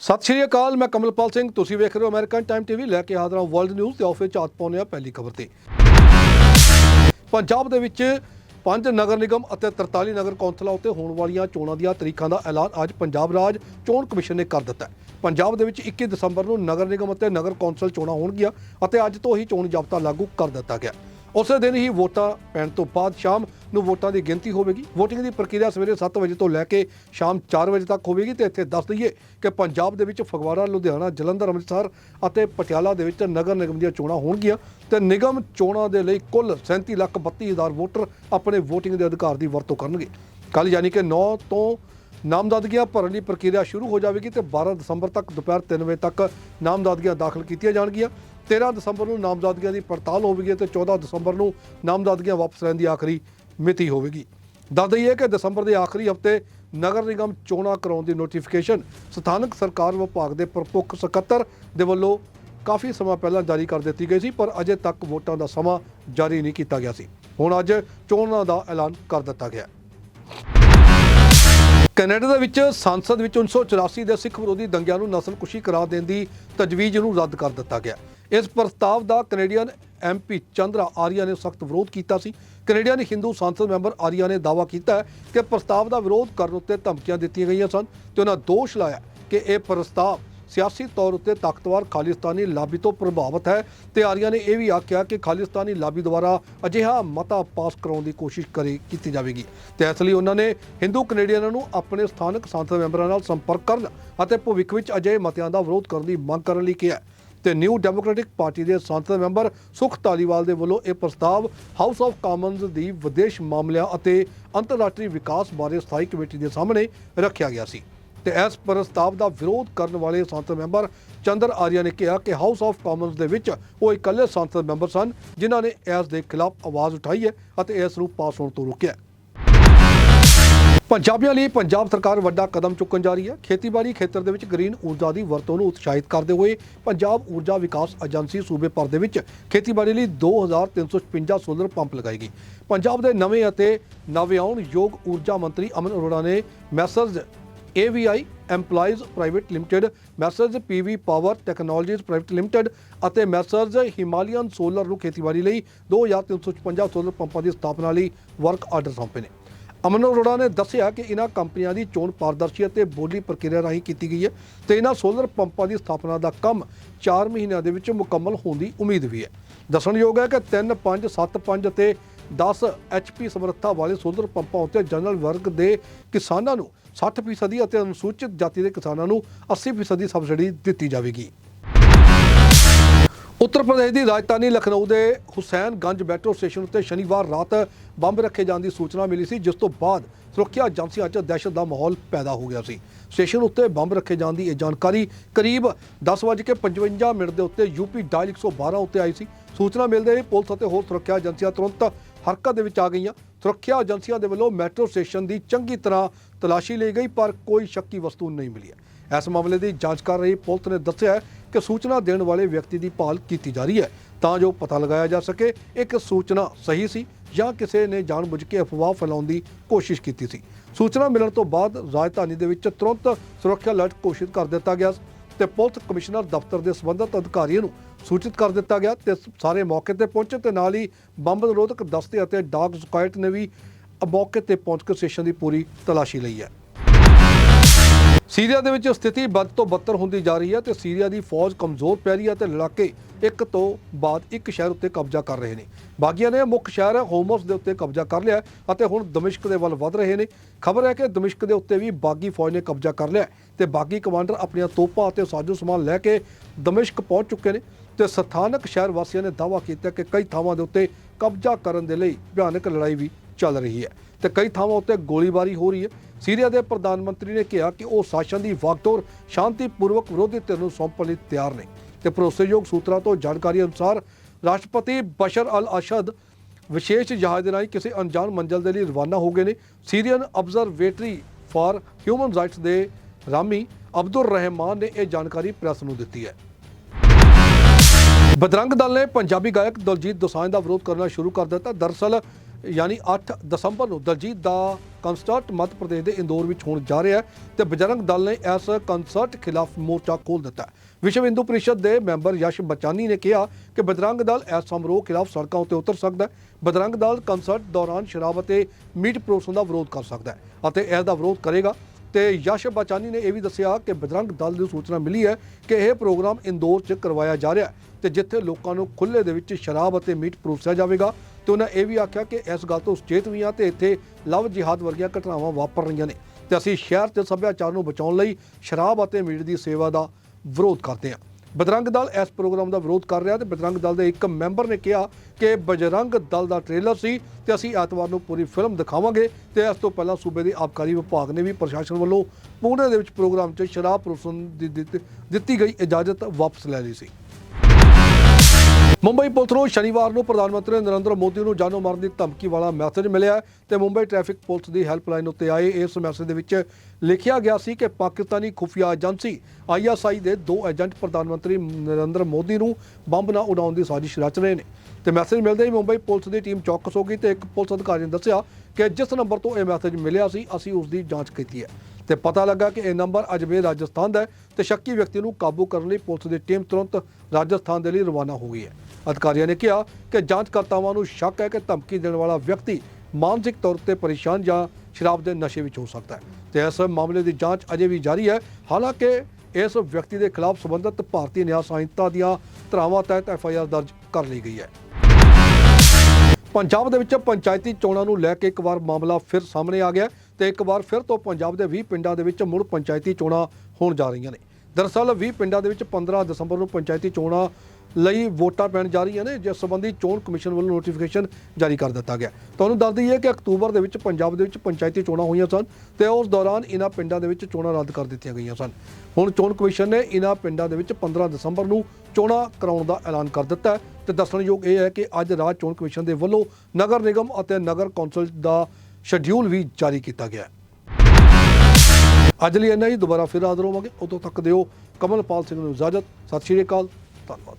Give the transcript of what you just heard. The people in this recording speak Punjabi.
ਸਤਿ ਸ਼੍ਰੀ ਅਕਾਲ, ਮੈਂ ਕਮਲਪਾਲ ਸਿੰਘ। ਤੁਸੀਂ ਵੇਖ ਰਹੇ ਹੋ ਅਮਰੀਕਨ ਟਾਈਮ ਟੀਵੀ। ਲੈ ਕੇ ਹਾਜ਼ਰ ਹਾਂ ਵਰਲਡ ਨਿਊਜ਼ ਤੇ ਆਫਿਸ ਚ ਆਤ ਪਾਉਂਦੇ ਹਾਂ ਪਹਿਲੀ ਖਬਰ ਤੇ। ਪੰਜਾਬ ਦੇ ਵਿੱਚ ਪੰਜ ਨਗਰ ਨਿਗਮ ਅਤੇ 43 ਨਗਰ ਕੌਂਸਲਾਂ ਉੱਤੇ ਹੋਣ ਵਾਲੀਆਂ ਚੋਣਾਂ ਦੀਆਂ ਤਰੀਕਾਂ ਦਾ ਐਲਾਨ ਅੱਜ ਪੰਜਾਬ ਰਾਜ ਚੋਣ ਕਮਿਸ਼ਨ ਨੇ ਕਰ ਦਿੱਤਾ ਪੰਜਾਬ ਦੇ ਵਿੱਚ 21 ਦਸੰਬਰ ਨੂੰ ਨਗਰ ਨਿਗਮ ਅਤੇ ਨਗਰ ਕੌਂਸਲ ਚੋਣਾਂ ਹੋਣਗੀਆਂ ਅਤੇ ਅੱਜ ਤੋਂ ਹੀ ਚੋਣ ਜ਼ਾਬਤਾ ਲਾਗੂ ਕਰ ਦਿੱਤਾ ਗਿਆ। ਉਸੇ ਦਿਨ ਹੀ ਵੋਟਾਂ ਪੈਣ ਤੋਂ ਬਾਅਦ ਸ਼ਾਮ ਨੂੰ ਵੋਟਾਂ ਦੀ ਗਿਣਤੀ ਹੋਵੇਗੀ। VOTING ਦੀ ਪ੍ਰਕਿਰਿਆ ਸਵੇਰੇ 7 ਵਜੇ ਤੋਂ ਲੈ ਕੇ ਸ਼ਾਮ 4 ਵਜੇ ਤੱਕ ਹੋਵੇਗੀ ਤੇ ਇੱਥੇ ਦੱਸ ਦਈਏ ਕਿ ਪੰਜਾਬ ਦੇ ਵਿੱਚ ਫਗਵਾੜਾ, ਲੁਧਿਆਣਾ, ਜਲੰਧਰ, ਅੰਮ੍ਰਿਤਸਰ ਅਤੇ ਪਟਿਆਲਾ ਦੇ ਵਿੱਚ ਨਗਰ ਨਿਗਮ ਦੀਆਂ ਚੋਣਾਂ ਹੋਣਗੀਆਂ ਤੇ ਨਿਗਮ ਚੋਣਾਂ ਦੇ ਲਈ ਕੁੱਲ 37 ਲੱਖ 32 ਹਜ਼ਾਰ ਵੋਟਰ ਆਪਣੇ VOTING ਦੇ ਅਧਿਕਾਰ ਦੀ ਵਰਤੋਂ ਕਰਨਗੇ। ਕੱਲ ਯਾਨੀ ਕਿ 9 ਤੋਂ ਨਾਮਜ਼ਦਗੀਆਂ ਭਰਨ ਦੀ ਪ੍ਰਕਿਰਿਆ ਸ਼ੁਰੂ ਹੋ ਜਾਵੇਗੀ ਤੇ 12 ਦਸੰਬਰ ਤੱਕ ਦੁਪਹਿਰ 3 ਵਜੇ ਤੱਕ ਨਾਮਜ਼ਦਗੀਆਂ ਦਾਖਲ ਕੀਤੀਆਂ ਜਾਣਗੀਆਂ। 13 ਦਸੰਬਰ ਨੂੰ ਨਾਮਜ਼ਦਗੀਆਂ ਦੀ ਪੜਤਾਲ ਹੋਵੇਗੀ ਤੇ 14 ਦਸੰਬਰ ਨੂੰ ਨਾਮਜ਼ਦਗੀਆਂ ਵਾਪਸ ਲੈਣ ਦੀ ਆਖਰੀ ਮਿਤੀ ਹੋਵੇਗੀ। ਦੱਸ ਦਈਏ ਕਿ ਦਸੰਬਰ ਦੇ ਆਖਰੀ ਹਫ਼ਤੇ ਨਗਰ ਨਿਗਮ ਚੋਣਾਂ ਕਰਾਉਣ ਦੀ ਨੋਟੀਫਿਕੇਸ਼ਨ ਸਥਾਨਕ ਸਰਕਾਰ ਵਿਭਾਗ ਦੇ ਪ੍ਰਮੁੱਖ ਸਕੱਤਰ ਦੇ ਵੱਲੋਂ ਕਾਫੀ ਸਮਾਂ ਪਹਿਲਾਂ ਜਾਰੀ ਕਰ ਦਿੱਤੀ ਗਈ ਸੀ, ਪਰ ਅਜੇ ਤੱਕ ਵੋਟਾਂ ਦਾ ਸਮਾਂ ਜਾਰੀ ਨਹੀਂ ਕੀਤਾ ਗਿਆ ਸੀ। ਹੁਣ ਅੱਜ ਚੋਣਾਂ ਦਾ ਐਲਾਨ ਕਰ ਦਿੱਤਾ ਗਿਆ। ਕੈਨੇਡਾ ਦੇ ਵਿੱਚ ਸੰਸਦ ਵਿੱਚ 1984 ਦੇ ਸਿੱਖ ਵਿਰੋਧੀ ਦੰਗਿਆਂ ਨੂੰ ਨਸਲਕੁਸ਼ੀ ਕਰਾਰ ਦੇਣ ਦੀ ਤਜਵੀਜ਼ ਨੂੰ ਰੱਦ ਕਰ ਦਿੱਤਾ ਗਿਆ। ਇਸ ਪ੍ਰਸਤਾਵ ਦਾ ਕੈਨੇਡੀਅਨ ਐਮਪੀ ਚੰਦਰਾ ਆਰੀਆ ਨੇ ਸਖਤ ਵਿਰੋਧ ਕੀਤਾ ਸੀ। ਕੈਨੇਡੀਅਨ ਹਿੰਦੂ ਸੰਸਦ ਮੈਂਬਰ ਆਰੀਆ ਨੇ ਦਾਅਵਾ ਕੀਤਾ ਕਿ ਪ੍ਰਸਤਾਵ ਦਾ ਵਿਰੋਧ ਕਰਨ ਉੱਤੇ ਧਮਕੀਆਂ ਦਿੱਤੀਆਂ ਗਈਆਂ ਸਨ ਤੇ ਉਹਨਾਂ ਦੋਸ਼ ਲਾਇਆ ਕਿ ਇਹ ਪ੍ਰਸਤਾਵ ਸਿਆਸੀ ਤੌਰ ਉੱਤੇ ਤਾਕਤਵਰ ਖਾਲਿਸਤਾਨੀ ਲਾਬੀ ਤੋਂ ਪ੍ਰਭਾਵਿਤ ਹੈ। ਤੇ ਆਰੀਆ ਨੇ ਇਹ ਵੀ ਆਖਿਆ ਕਿ ਖਾਲਿਸਤਾਨੀ ਲਾਬੀ ਦੁਆਰਾ ਅਜਿਹਾ ਮਤਾ ਪਾਸ ਕਰਾਉਣ ਦੀ ਕੋਸ਼ਿਸ਼ ਕਰੇ ਕੀਤੀ ਜਾਵੇਗੀ। ਤੇ ਇਸ ਲਈ ਉਹਨਾਂ ਨੇ ਹਿੰਦੂ ਕੈਨੇਡੀਅਨਾਂ ਨੂੰ ਆਪਣੇ ਸਥਾਨਕ ਸੰਸਦ ਮੈਂਬਰਾਂ ਨਾਲ ਸੰਪਰਕ ਕਰਨ ਅਤੇ ਭਵਿੱਖ ਵਿੱਚ ਅਜਿਹੇ ਮਤਿਆਂ ਦਾ ਵਿਰੋਧ ਕਰਨ ਦੀ ਮੰਗ ਕਰਨ ਲਈ ਕਿਹਾ ਤੇ ਨਿਊ ਡੈਮੋਕ੍ਰੈਟਿਕ ਪਾਰਟੀ ਦੇ ਸੰਸਦ ਮੈਂਬਰ ਸੁਖ ਧਾਲੀਵਾਲ ਦੇ ਵੱਲੋਂ ਇਹ ਪ੍ਰਸਤਾਵ ਹਾਊਸ ਆਫ ਕਾਮਨਜ਼ ਦੀ ਵਿਦੇਸ਼ ਮਾਮਲਿਆਂ ਅਤੇ ਅੰਤਰਰਾਸ਼ਟਰੀ ਵਿਕਾਸ ਬਾਰੇ ਸਥਾਈ ਕਮੇਟੀ ਦੇ ਸਾਹਮਣੇ ਰੱਖਿਆ ਗਿਆ ਸੀ। ਤੇ ਇਸ ਪ੍ਰਸਤਾਵ ਦਾ ਵਿਰੋਧ ਕਰਨ ਵਾਲੇ ਸੰਸਦ ਮੈਂਬਰ ਚੰਦਰ ਆਰੀਆ ਨੇ ਕਿਹਾ ਕਿ ਹਾਊਸ ਆਫ ਕਾਮਨਸ ਦੇ ਵਿੱਚ ਉਹ ਇਕੱਲੇ ਸੰਸਦ ਮੈਂਬਰ ਸਨ, ਜਿਨ੍ਹਾਂ ਨੇ ਇਸ ਦੇ ਖਿਲਾਫ ਆਵਾਜ਼ ਉਠਾਈ ਹੈ ਅਤੇ ਇਸ ਨੂੰ ਪਾਸ ਹੋਣ ਤੋਂ ਰੋਕਿਆ ਪੰਜਾਬੀਆਂ ਲਈ ਪੰਜਾਬ ਸਰਕਾਰ ਵੱਡਾ ਕਦਮ ਚੁੱਕਣ ਜਾ ਰਹੀ ਹੈ। ਖੇਤੀਬਾੜੀ ਖੇਤਰ ਦੇ ਵਿੱਚ ਗ੍ਰੀਨ ਊਰਜਾ ਦੀ ਵਰਤੋਂ ਨੂੰ ਉਤਸ਼ਾਹਿਤ ਕਰਦੇ ਹੋਏ ਪੰਜਾਬ ਊਰਜਾ ਵਿਕਾਸ ਏਜੰਸੀ ਸੂਬੇ ਭਰ ਦੇ ਵਿੱਚ ਖੇਤੀਬਾੜੀ ਲਈ 2356 ਸੋਲਰ ਪੰਪ ਲਗਾਏਗੀ ਪੰਜਾਬ ਦੇ ਨਵੇਂ ਅਤੇ ਨਵਿਆਉਣ ਯੋਗ ਊਰਜਾ ਮੰਤਰੀ ਅਮਨ ਅਰੋੜਾ ਨੇ Messrs AVI employees private limited Messrs PV power technologies private limited ਅਤੇ ਮੈਸਰਜ਼ ਹਿਮਾਲੀਅਨ ਸੋਲਰ ਨੂੰ ਖੇਤੀਬਾੜੀ ਲਈ 2356 ਸੋਲਰ ਪੰਪਾਂ ਦੀ ਸਥਾਪਨਾ ਲਈ ਵਰਕ ਆਰਡਰ ਸੌਂਪੇ ਨੇ। ਅਮਨ ਅਰੋੜਾ ਨੇ ਦੱਸਿਆ ਕਿ ਇਹਨਾਂ ਕੰਪਨੀਆਂ ਦੀ ਚੋਣ ਪਾਰਦਰਸ਼ੀ ਅਤੇ ਬੋਲੀ ਪ੍ਰਕਿਰਿਆ ਰਾਹੀਂ ਕੀਤੀ ਗਈ ਹੈ ਤੇ ਇਹਨਾਂ ਸੋਲਰ ਪੰਪਾਂ ਦੀ ਸਥਾਪਨਾ ਦਾ ਕੰਮ 4 ਮਹੀਨਿਆਂ ਦੇ ਵਿੱਚ ਮੁਕੰਮਲ ਹੋਣ ਦੀ ਉਮੀਦ ਵੀ ਹੈ। ਦੱਸਣਯੋਗ ਹੈ ਕਿ 3 5 7 5 ਅਤੇ 10 HP ਸਮਰੱਥਾ ਵਾਲੇ ਸੋਲਰ ਪੰਪਾਂ ਉੱਤੇ ਜਨਰਲ ਵਰਗ ਦੇ ਕਿਸਾਨਾਂ ਨੂੰ 60% ਅਤੇ ਅਨੁਸੂਚਿਤ ਜਾਤੀ ਦੇ ਕਿਸਾਨਾਂ ਨੂੰ 80% ਸਬਸਿਡੀ ਦਿੱਤੀ ਜਾਵੇਗੀ। ਉੱਤਰ ਪ੍ਰਦੇਸ਼ ਦੀ ਰਾਜਧਾਨੀ ਲਖਨਊ ਦੇ ਹੁਸੈਨਗੰਜ ਮੈਟਰੋ ਸਟੇਸ਼ਨ ਉੱਤੇ ਸ਼ਨੀਵਾਰ ਰਾਤ ਬੰਬ ਰੱਖੇ ਜਾਣ ਦੀ ਸੂਚਨਾ ਮਿਲੀ ਸੀ, ਜਿਸ ਤੋਂ ਬਾਅਦ ਸੁਰੱਖਿਆ ਏਜੰਸੀਆਂ 'ਚ ਦਹਿਸ਼ਤ ਦਾ ਮਾਹੌਲ ਪੈਦਾ ਹੋ ਗਿਆ ਸੀ। ਸਟੇਸ਼ਨ ਉੱਤੇ ਬੰਬ ਰੱਖੇ ਜਾਣ ਦੀ ਇਹ ਜਾਣਕਾਰੀ ਕਰੀਬ 10:55 ਮਿੰਟ ਦੇ ਉੱਤੇ ਯੂਪੀ ਡਾਇਲ 112 ਉੱਤੇ ਆਈ ਸੀ। ਸੂਚਨਾ ਮਿਲਦੇ ਹੀ ਪੁਲਿਸ ਅਤੇ ਹੋਰ ਸੁਰੱਖਿਆ ਏਜੰਸੀਆਂ ਤੁਰੰਤ ਹਰਕਤ ਦੇ ਵਿੱਚ ਆ ਗਈਆਂ। ਸੁਰੱਖਿਆ ਏਜੰਸੀਆਂ ਦੇ ਵੱਲੋਂ ਮੈਟਰੋ ਸਟੇਸ਼ਨ ਦੀ ਚੰਗੀ ਤਰ੍ਹਾਂ ਤਲਾਸ਼ੀ ਲਈ ਗਈ, ਪਰ ਕੋਈ ਸ਼ੱਕੀ ਵਸਤੂ ਨਹੀਂ ਮਿਲੀ ਹੈ। ਇਸ ਮਾਮਲੇ ਦੀ ਜਾਂਚ ਕਰ ਰਹੀ ਪੁਲਿਸ ਨੇ ਦੱਸਿਆ ਕਿ ਸੂਚਨਾ ਦੇਣ ਵਾਲੇ ਵਿਅਕਤੀ ਦੀ ਭਾਲ ਕੀਤੀ ਜਾ ਰਹੀ ਹੈ, ਤਾਂ ਜੋ ਪਤਾ ਲਗਾਇਆ ਜਾ ਸਕੇ ਇੱਕ ਸੂਚਨਾ ਸਹੀ ਸੀ ਜਾਂ ਕਿਸੇ ਨੇ ਜਾਣਬੁੱਝ ਕੇ ਅਫਵਾਹ ਫੈਲਾਉਣ ਦੀ ਕੋਸ਼ਿਸ਼ ਕੀਤੀ ਸੀ। ਸੂਚਨਾ ਮਿਲਣ ਤੋਂ ਬਾਅਦ ਰਾਜਧਾਨੀ ਦੇ ਵਿੱਚ ਤੁਰੰਤ ਸੁਰੱਖਿਆ ਅਲਰਟ ਘੋਸ਼ਿਤ ਕਰ ਦਿੱਤਾ ਗਿਆ ਤੇ ਪੁਲਿਸ ਕਮਿਸ਼ਨਰ ਦਫ਼ਤਰ ਦੇ ਸੰਬੰਧਿਤ ਅਧਿਕਾਰੀਆਂ ਨੂੰ ਸੂਚਿਤ ਕਰ ਦਿੱਤਾ ਗਿਆ ਤੇ ਸਾਰੇ ਮੌਕੇ ਤੇ ਪਹੁੰਚੇ ਤੇ ਨਾਲ ਹੀ ਬੰਬ ਵਿਰੋਧਕ ਦਸਤੇ ਅਤੇ ਡਾਗ ਸਕਾਇਟ ਨੇ ਵੀ ਮੌਕੇ ਤੇ ਪਹੁੰਚ ਕੇ ਸਟੇਸ਼ਨ ਦੀ ਪੂਰੀ ਤਲਾਸ਼ੀ ਲਈ ਹੈ। ਸੀਰੀਆ ਦੇ ਵਿੱਚ ਸਥਿਤੀ ਬਦ ਤੋਂ ਬੱਤਰ ਹੁੰਦੀ ਜਾ ਰਹੀ ਹੈ ਤੇ ਸੀਰੀਆ ਦੀ ਫੌਜ ਕਮਜ਼ੋਰ ਪੈ ਰਹੀ ਹੈ ਤੇ ਲੜਾਕੇ ਇੱਕ ਤੋਂ ਬਾਅਦ ਇੱਕ ਸ਼ਹਿਰ ਉੱਤੇ ਕਬਜ਼ਾ ਕਰ ਰਹੇ ਨੇ। ਬਾਗੀਆਂ ਨੇ ਮੁੱਖ ਸ਼ਹਿਰ ਹੋਮਸ ਦੇ ਉੱਤੇ ਕਬਜ਼ਾ ਕਰ ਲਿਆ ਅਤੇ ਹੁਣ ਦਮਿਸ਼ਕ ਦੇ ਵੱਲ ਵਧ ਰਹੇ ਨੇ। ਖਬਰ ਹੈ ਕਿ ਦਮਿਸ਼ਕ ਦੇ ਉੱਤੇ ਵੀ ਬਾਗੀ ਫੌਜ ਨੇ ਕਬਜ਼ਾ ਕਰ ਲਿਆ ਹੈ ਤੇ ਬਾਗੀ ਕਮਾਂਡਰ ਆਪਣੀਆਂ ਤੋਪਾਂ ਅਤੇ ਸਾਜ਼ੋ ਸਮਾਨ ਲੈ ਕੇ ਦਮਿਸ਼ਕ ਪਹੁੰਚ ਚੁੱਕੇ ਨੇ ਤੇ ਸਥਾਨਕ ਸ਼ਹਿਰ ਵਾਸੀਆਂ ਨੇ ਦਾਅਵਾ ਕੀਤਾ ਕਿ ਕਈ ਥਾਵਾਂ ਦੇ ਉੱਤੇ ਕਬਜ਼ਾ ਕਰਨ ਦੇ ਲਈ ਭਿਆਨਕ ਲੜਾਈ ਵੀ ਚੱਲ ਰਹੀ ਹੈ ਤੇ ਕਈ ਥਾਵਾਂ ਉੱਤੇ ਗੋਲੀਬਾਰੀ ਹੋ ਰਹੀ ਹੈ। ਸੀਰੀਆ ਦੇ ਪ੍ਰਧਾਨ ਮੰਤਰੀ ਨੇ ਕਿਹਾ ਕਿ ਉਹ ਸ਼ਾਸਨ ਦੀ ਵਾਗਡੋਰ ਸ਼ਾਂਤੀਪੂਰਵਕ ਵਿਰੋਧੀ ਧਿਰ ਨੂੰ ਸੌਂਪਣ ਲਈ ਤਿਆਰ ਨੇ ਤੇ ਭਰੋਸੇਯੋਗ ਸੂਤਰਾਂ ਤੋਂ ਜਾਣਕਾਰੀ ਅਨੁਸਾਰ ਰਾਸ਼ਟਰਪਤੀ ਬਸ਼ਰ ਅਲ ਅਸ਼ਦ ਵਿਸ਼ੇਸ਼ ਜਹਾਜ਼ ਦੇ ਰਾਹੀਂ ਕਿਸੇ ਅਣਜਾਣ ਮੰਜ਼ਲ ਦੇ ਲਈ ਰਵਾਨਾ ਹੋ ਗਏ ਨੇ। Syrian observatory for human rights ਦੇ ਰਾਮੀ ਅਬਦੁਰ ਰਹਿਮਾਨ ਨੇ ਇਹ ਜਾਣਕਾਰੀ ਪ੍ਰੈਸ ਨੂੰ ਦਿੱਤੀ ਹੈ। ਬਦਰੰਗ ਦਲ ਨੇ ਪੰਜਾਬੀ ਗਾਇਕ ਦਲਜੀਤ ਦੋਸਾਂਝ ਦਾ ਵਿਰੋਧ ਕਰਨਾ ਸ਼ੁਰੂ ਕਰ ਦਿੱਤਾ। ਦਰਅਸਲ ਯਾਨੀ 8 ਦਸੰਬਰ ਨੂੰ ਦਲਜੀਤ ਦਾ ਕੰਸਰਟ ਮੱਧ ਪ੍ਰਦੇਸ਼ ਦੇ ਇੰਦੌਰ ਵਿੱਚ ਹੋਣ ਜਾ ਰਿਹਾ ਹੈ ਤੇ ਬਜਰੰਗ ਦਲ ਨੇ ਇਸ ਕੰਸਰਟ ਖਿਲਾਫ ਮੋਰਚਾ ਖੋਲ੍ਹ ਦਿੱਤਾ ਵਿਸ਼ਵ ਹਿੰਦੂ ਪਰਿਸ਼ਦ ਦੇ ਮੈਂਬਰ ਯਸ਼ ਬਚਾਨੀ ਨੇ ਕਿਹਾ ਕਿ ਬਜਰੰਗ ਦਲ ਇਸ ਸਮਾਰੋਹ ਖਿਲਾਫ ਸੜਕਾਂ ਉੱਤੇ ਉਤਰ ਸਕਦਾ ਹੈ। ਬਜਰੰਗ ਦਲ ਕੰਸਰਟ ਦੌਰਾਨ ਸ਼ਰਾਬ ਅਤੇ ਮੀਟ ਪਰੋਸਣ ਦਾ ਵਿਰੋਧ ਕਰ ਸਕਦਾ ਹੈ ਅਤੇ ਇਸ ਦਾ ਵਿਰੋਧ ਕਰੇਗਾ। ਤੇ ਯਸ਼ ਬਾਚਾਨੀ ਨੇ ਇਹ ਵੀ ਦੱਸਿਆ ਕਿ ਬਜਰੰਗ ਦਲ ਦੀ ਸੂਚਨਾ ਮਿਲੀ ਹੈ ਕਿ ਇਹ ਪ੍ਰੋਗਰਾਮ ਇੰਦੌਰ 'ਚ ਕਰਵਾਇਆ ਜਾ ਰਿਹਾ ਹੈ ਤੇ ਜਿੱਥੇ ਲੋਕਾਂ ਨੂੰ ਖੁੱਲ੍ਹੇ ਦੇ ਵਿੱਚ ਸ਼ਰਾਬ ਅਤੇ ਮੀਟ ਪਰੋਸਿਆ ਜਾਵੇਗਾ ਤੇ ਉਹਨਾਂ ਇਹ ਵੀ ਆਖਿਆ ਕਿ ਇਸ ਗੱਲ ਤੋਂ ਸੁਚੇਤ ਵੀ ਹਾਂ ਤੇ ਇੱਥੇ ਲਵ ਜਿਹਾਦ ਵਰਗੀਆਂ ਘਟਨਾਵਾਂ ਵਾਪਰ ਰਹੀਆਂ ਨੇ ਤੇ ਅਸੀਂ ਸ਼ਹਿਰ ਤੇ ਸੱਭਿਆਚਾਰ ਨੂੰ ਬਚਾਉਣ ਲਈ ਸ਼ਰਾਬ ਅਤੇ ਮੀਟ ਦੀ ਸੇਵਾ ਦਾ ਵਿਰੋਧ ਕਰਦੇ ਹਾਂ। ਬਜਰੰਗ ਦਲ ਇਸ ਪ੍ਰੋਗਰਾਮ ਦਾ ਵਿਰੋਧ ਕਰ ਰਿਹਾ ਤੇ ਬਜਰੰਗ ਦਲ ਦੇ ਇੱਕ ਮੈਂਬਰ ਨੇ ਕਿਹਾ ਕਿ ਬਜਰੰਗ ਦਲ ਦਾ ਟ੍ਰੇਲਰ ਸੀ ਤੇ ਅਸੀਂ ਐਤਵਾਰ ਨੂੰ ਪੂਰੀ ਫਿਲਮ ਦਿਖਾਵਾਂਗੇ ਤੇ ਇਸ ਤੋਂ ਪਹਿਲਾਂ ਸੂਬੇ ਦੇ ਆਬਕਾਰੀ ਵਿਭਾਗ ਨੇ ਵੀ ਪ੍ਰਸ਼ਾਸਨ ਵੱਲੋਂ ਪੂਨੇ ਦੇ ਵਿੱਚ ਪ੍ਰੋਗਰਾਮ 'ਚ ਸ਼ਰਾਬ ਪਰੋਸਣ ਦੀ ਦਿੱਤ- ਦਿੱਤੀ ਗਈ ਇਜਾਜ਼ਤ ਵਾਪਸ ਲੈ ਲਈ ਸੀ। ਮੁੰਬਈ ਪੁਲਿਸ ਨੂੰ ਸ਼ਨੀਵਾਰ ਨੂੰ ਪ੍ਰਧਾਨ ਮੰਤਰੀ ਨਰਿੰਦਰ ਮੋਦੀ ਨੂੰ ਜਾਨੋਂ ਮਾਰਨ ਦੀ ਧਮਕੀ ਵਾਲਾ ਮੈਸੇਜ ਮਿਲਿਆ ਹੈ ਤੇ ਮੁੰਬਈ ਟ੍ਰੈਫਿਕ ਪੁਲਿਸ ਦੀ ਹੈਲਪਲਾਈਨ ਉੱਤੇ ਆਏ ਇਸ ਮੈਸੇਜ ਦੇ ਵਿੱਚ ਲਿਖਿਆ ਗਿਆ ਸੀ ਕਿ ਪਾਕਿਸਤਾਨੀ ਖੁਫੀਆ ਏਜੰਸੀ ਆਈਐਸਆਈ ਦੇ ਦੋ ਏਜੰਟ ਪ੍ਰਧਾਨ ਮੰਤਰੀ ਨਰਿੰਦਰ ਮੋਦੀ ਨੂੰ ਬੰਬ ਨਾ ਉਡਾਉਣ ਦੀ ਸਾਜ਼ਿਸ਼ ਰਚ ਰਹੇ ਨੇ। ਤੇ ਮੈਸੇਜ ਮਿਲਦੇ ਹੀ ਮੁੰਬਈ ਪੁਲਿਸ ਦੀ ਟੀਮ ਚੌਕਸ ਹੋ ਗਈ ਤੇ ਇੱਕ ਪੁਲਿਸ ਅਧਿਕਾਰੀ ਨੇ ਦੱਸਿਆ ਕਿ ਜਿਸ ਨੰਬਰ ਤੋਂ ਇਹ ਮੈਸੇਜ ਮਿਲਿਆ ਸੀ, ਅਸੀਂ ਉਸ ਦੀ ਜਾਂਚ ਕੀਤੀ ਹੈ। ਤੇ ਪਤਾ ਲੱਗਾ ਕਿ ਇਹ ਨੰਬਰ ਅਜਮੇਰ ਰਾਜਸਥਾਨ ਦਾ ਹੈ ਤੇ ਸ਼ੱਕੀ ਵਿਅਕਤੀ ਨੂੰ ਕਾਬੂ ਕਰਨ ਲਈ ਪੁਲਿਸ ਦੀ ਟੀਮ ਤੁਰੰਤ ਰਾਜਸਥਾਨ ਦੇ ਲਈ ਰਵਾਨਾ ਹੋ ਗਈ ਹੈ। ਅਧਿਕਾਰੀਆਂ ਨੇ ਕਿਹਾ ਕਿ ਜਾਂਚਕਰਤਾਵਾਂ ਨੂੰ ਸ਼ੱਕ ਹੈ ਕਿ ਧਮਕੀ ਦੇਣ ਵਾਲਾ ਵਿਅਕਤੀ ਮਾਨਸਿਕ ਤੌਰ ਤੇ ਪਰੇਸ਼ਾਨ ਜਾਂ ਸ਼ਰਾਬ ਦੇ ਨਸ਼ੇ ਵਿੱਚ ਹੋ ਸਕਦਾ ਹੈ। ਤੇ ਇਸ ਮਾਮਲੇ ਦੀ ਜਾਂਚ ਅਜੇ ਵੀ ਜਾਰੀ ਹੈ। ਹਾਲਾਂਕਿ ਇਸ ਵਿਅਕਤੀ ਦੇ ਖਿਲਾਫ ਸੰਬੰਧਿਤ ਭਾਰਤੀ ਨਿਆਂ ਸੰਹਿਤਾ ਦੀਆਂ ਧਾਰਾਵਾਂ ਤਹਿਤ ਐੱਫ ਆਈ ਆਰ ਦਰਜ ਕਰ ਲਈ ਗਈ ਹੈ। ਪੰਜਾਬ ਦੇ ਵਿੱਚ ਪੰਚਾਇਤੀ ਚੋਣਾਂ ਨੂੰ ਲੈ ਕੇ ਇੱਕ ਵਾਰ ਮਾਮਲਾ ਫਿਰ ਸਾਹਮਣੇ ਆ ਗਿਆ ਤੇ ਇੱਕ ਵਾਰ ਫਿਰ ਤੋਂ ਪੰਜਾਬ ਦੇ 20 ਪਿੰਡਾਂ ਦੇ ਵਿੱਚ ਮੁੜ ਪੰਚਾਇਤੀ ਚੋਣਾਂ ਹੋਣ ਜਾ ਰਹੀਆਂ ਨੇ। ਦਰਅਸਲ 20 ਪਿੰਡਾਂ ਦੇ ਵਿੱਚ 15 ਦਸੰਬਰ ਨੂੰ ਪੰਚਾਇਤੀ ਚੋਣਾਂ ਲਈ ਵੋਟਾਂ ਪੈਣ ਜਾ ਰਹੀਆਂ ਨੇ, ਜਿਸ ਸੰਬੰਧੀ ਚੋਣ ਕਮਿਸ਼ਨ ਵੱਲੋਂ ਨੋਟੀਫਿਕੇਸ਼ਨ ਜਾਰੀ ਕਰ ਦਿੱਤਾ ਗਿਆ। ਤੁਹਾਨੂੰ ਦੱਸ ਦਈਏ ਕਿ ਅਕਤੂਬਰ ਦੇ ਵਿੱਚ ਪੰਜਾਬ ਦੇ ਵਿੱਚ ਪੰਚਾਇਤੀ ਚੋਣਾਂ ਹੋਈਆਂ ਸਨ ਤੇ ਉਸ ਦੌਰਾਨ ਇਹਨਾਂ ਪਿੰਡਾਂ ਦੇ ਵਿੱਚ ਚੋਣਾਂ ਰੱਦ ਕਰ ਦਿੱਤੀਆਂ ਗਈਆਂ ਸਨ। ਹੁਣ ਚੋਣ ਕਮਿਸ਼ਨ ਨੇ ਇਹਨਾਂ ਪਿੰਡਾਂ ਦੇ ਵਿੱਚ 15 ਦਸੰਬਰ ਨੂੰ ਚੋਣਾਂ ਕਰਾਉਣ ਦਾ ਐਲਾਨ ਕਰ ਦਿੱਤਾ ਹੈ ਤੇ ਦੱਸਣਯੋਗ ਇਹ ਹੈ ਕਿ ਅੱਜ ਰਾਜ ਚੋਣ ਕਮਿਸ਼ਨ ਦੇ ਵੱਲੋਂ ਨਗਰ ਨਿਗਮ ਅਤੇ ਨਗਰ ਕੌਂਸਲ ਦਾ ਸ਼ਡਿਊਲ ਵੀ ਜਾਰੀ ਕੀਤਾ ਗਿਆ ਹੈ। ਅੱਜ ਲਈ ਇੰਨਾ ਹੀ, ਦੁਬਾਰਾ ਫਿਰ ਹਾਜ਼ਰ ਹੋਵਾਂਗੇ। ਉਦੋਂ ਤੱਕ ਦਿਓ ਕਮਲਪਾਲ ਸਿੰਘ ਨੂੰ ਇਜਾਜ਼ਤ। ਸਤਿ ਸ਼੍ਰੀ ਅਕਾਲ। ਧੰਨਵਾਦ।